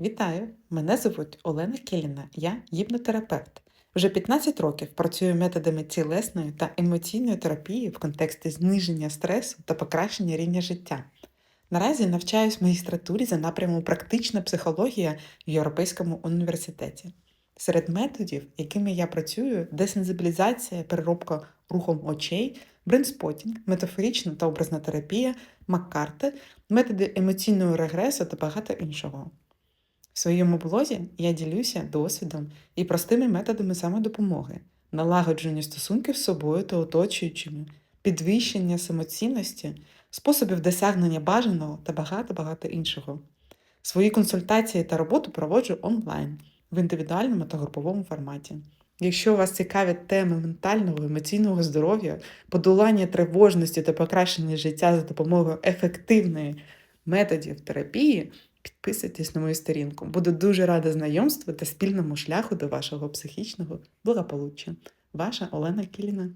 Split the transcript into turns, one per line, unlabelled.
Вітаю! Мене звуть Олена Кіліна, я гіпнотерапевт. Вже 15 років працюю методами цілесної та емоційної терапії в контексті зниження стресу та покращення рівня життя. Наразі навчаюсь магістратурі за напрямом практична психологія в Європейському університеті. Серед методів, якими я працюю, десензибілізація, переробка рухом очей, брейнспотінг, метафорична та образна терапія, Маккарти, методи емоційного регресу та багато іншого. В своєму блозі я ділюся досвідом і простими методами самодопомоги, налагодження стосунків з собою та оточуючими, підвищення самоцінності, способів досягнення бажаного та багато-багато іншого. Свої консультації та роботу проводжу онлайн в індивідуальному та груповому форматі. Якщо вас цікавять теми ментального, емоційного здоров'я, подолання тривожності та покращення життя за допомогою ефективної методів терапії, підписуйтесь на мою сторінку. Буду дуже рада знайомству та спільному шляху до вашого психічного благополуччя. Ваша Олена Кіліна.